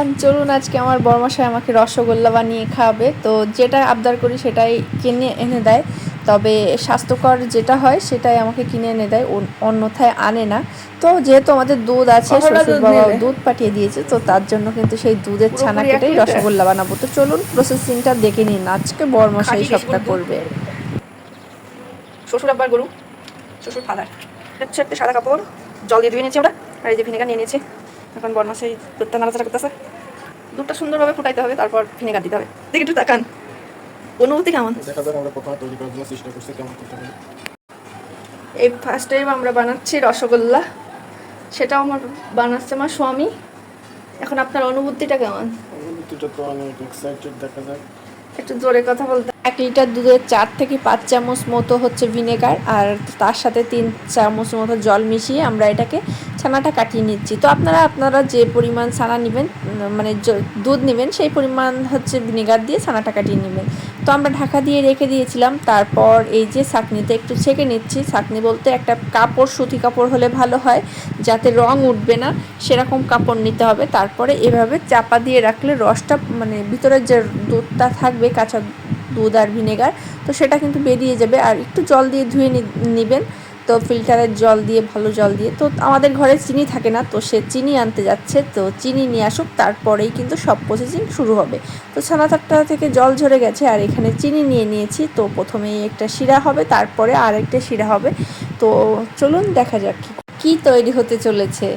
Everyone চলুন আজকে আমার বর্মাশাই আমাকে রসগোল্লা বানিয়ে খাওয়াবে তো যেটা আবদার করি সেটাই কিনে এনে দেয়। তবে স্বাস্থ্যকর যেটা হয় সেটাই আমাকে কিনে এনে দেয় অন্যথায় আনে না। তো যেহেতু আমাদের দুধ আছে শ্বশুর দুধ বাবা দুধ পাঠিয়ে দিয়েছে তো তার জন্য কিন্তু সেই দুধের ছানা কেটেই রসগোল্লা বানাবো। তো চলুন প্রসেসিংটা দেখে নিন আজকে বর্মশাই খাঁটি সবটা করবে। শ্বশুর আব্বার গরু শ্বশুর ফাদার। হচ্ছে একটা সাদা কাপড় জল দিয়ে ধুয়ে নিয়েছি ওটা আর এই যে ভিনেগার নিয়ে নিয়েছি। এখন দুধটা নাড়াচাড়া করতেছে। দুধটা সুন্দরভাবে ফুটাইতে হবে তারপর ভিনেগার দিতে হবে। দেখি একটু তাকান। অনুভূতি কেমন? দেখা যাক আমরা প্রথমে তৈরি করার জন্য চেষ্টা করছি কেমন করতে পারি। এই ফার্স্ট টাইম আমরা বানাচ্ছি রসগোল্লা। সেটাও আমার বানাচ্ছে আমার স্বামী। এখন আপনার অনুভূতিটা কেমন? অনুভূতিটা তো অনেক এক্সাইটেড দেখা যাক। একটু জোরে কথা বলতে। এক লিটার দুধের চার থেকে পাঁচ চামচ মতো হচ্ছে ভিনেগার আর তার সাথে তিন চামচ মতো জল মিশিয়ে আমরা এটাকে ছানাটা কাটিয়ে নিচ্ছি। তো আপনারা আপনারা যে পরিমাণ ছানা নেবেন মানে দুধ নেবেন, সেই পরিমাণ হচ্ছে ভিনেগার দিয়ে ছানাটা কাটিয়ে নেবেন। তো আমরা ঢাকা দিয়ে রেখে দিয়েছিলাম, তারপর এই যে ছাঁকনিতে একটু ছেঁকে নিচ্ছি। ছাঁকনি বলতে একটা কাপড়, সুতি কাপড় হলে ভালো হয়, যাতে রং উঠবে না, সেরকম কাপড় নিতে হবে। তারপরে এভাবে চাপা দিয়ে রাখলে রসটা মানে ভিতরের যে দুধটা থাকবে, কাঁচা দুধ আর ভিনেগার, তো সেটা কিন্তু বেরিয়ে যাবে। আর একটু জল দিয়ে ধুয়ে নিবেন। তো ফিল্টারের জল দিয়ে, ভালো জল দিয়ে। তো আমাদের ঘরে চিনি থাকে না, তো সে চিনি আনতে যাচ্ছে। তো চিনি নিয়ে আসুক, তারপরেই কিন্তু সব প্রসেসিং শুরু হবে। তো ছানাটারটা থেকে জল ঝরে গেছে, আর এখানে চিনি নিয়ে নিয়েছি। তো প্রথমেই একটা শিরা হবে, তারপরে আরেকটা শিরা হবে। তো চলুন দেখা যাক কি তৈরি হতে চলেছে।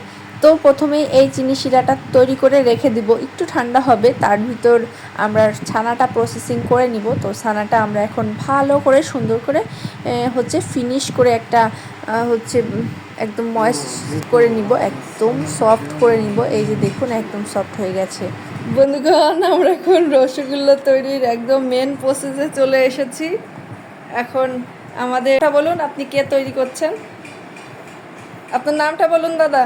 তো প্রথমে এই চিনি শিরাটা তৈরি করে রেখে দিব। একটু ঠান্ডা হবে, তার ভিতর আমরা ছানাটা প্রসেসিং করে নিব। তো ছানাটা আমরা এখন ভালো করে সুন্দর করে হচ্ছে ফিনিশ করে একটা হচ্ছে একদম ময়েস্ট করে নিব, একদম সফট করে নিব। এই যে দেখুন, একদম সফট হয়ে গেছে। বন্ধুগণ, আমরা এখন রসগোল্লা তৈরির একদম মেন প্রসেসে চলে এসেছি। এখন আমাদের বলুন, আপনি কে তৈরি করছেন? আপনার নামটা বলুন, দাদা।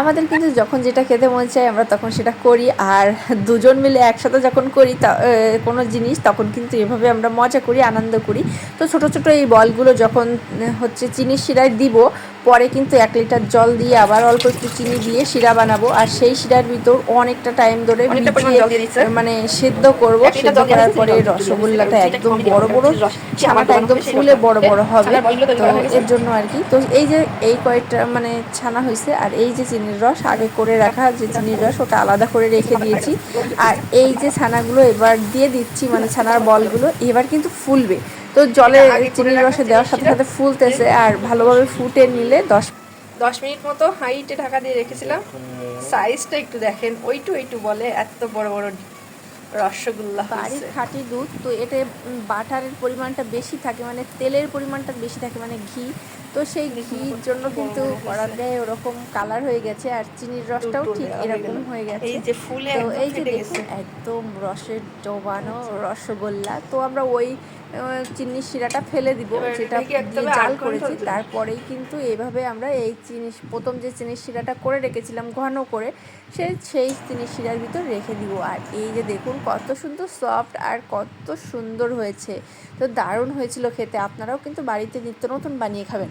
আমাদের কিন্তু যখন যেটা খেতে মন চাই আমরা তখন সেটা করি। আর দুজন মিলে একসাথে যখন করি, তা কোনো জিনিস, তখন কিন্তু এভাবে আমরা মজা করি, আনন্দ করি। তো ছোট ছোট এই বলগুলো যখন হচ্ছে চিনির শিরায় দিব পরে কিন্তু এক লিটার জল দিয়ে আবার অল্প একটু চিনি দিয়ে শিরা বানাবো। আর সেই শিরার ভিতর অনেকটা টাইম ধরে মানে সেদ্ধ করব। সেদ্ধ করার পরে। রসগোল্লাটা একদম বড় বড় ছানাটা একদম ফুলে বড় বড় হবে। তো এর জন্য আর কি। তো এই যে এই কয়েকটা মানে ছানা হয়েছে আর এই যে চিনির রস আগে করে রাখা যে চিনির রস ওটা আলাদা করে রেখে দিয়েছি। আর এই যে ছানাগুলো এবার দিয়ে দিচ্ছি মানে ছানার বলগুলো এবার কিন্তু ফুলবে। তো জলে চিনির রসে দেওয়ার সাথে সাথে ফুলতেছে আর ভালোভাবে ফুটে নিলে দশ দশ মিনিট মতো হাইটে ঢাকা দিয়ে রেখেছিলাম। সাইজটা একটু দেখেন ওইটু ওইটু বলে এত বড় বড় রসগোল্লা বাড়ির খাঁটি দুধ তো এতে বাটারের পরিমাণটা বেশি থাকে মানে তেলের পরিমাণটা বেশি থাকে মানে ঘি। তো সেই ঘির জন্য কিন্তু দেয় ওরকম কালার হয়ে গেছে আর চিনির রসটাও ঠিক এরকম হয়ে গেছে। এই যে ফুলে তো একদম এই যে দেখুন একদম রসের ডোবানো রসগোল্লা। তো আমরা ওই চিনির শিরাটা ফেলে দিব যেটা দিয়ে জাল করেছি। তারপরেই কিন্তু এভাবে আমরা এই চিনি প্রথম যে চিনির শিরাটা করে রেখেছিলাম ঘন করে সে সেই চিনির শিরার ভিতর রেখে দিব। আর এই যে দেখুন কত সুন্দর সফট আর কত সুন্দর হয়েছে। তো দারুণ হয়েছিল খেতে। আপনারাও কিন্তু বাড়িতে নিত্য নতুন বানিয়ে খাবেন।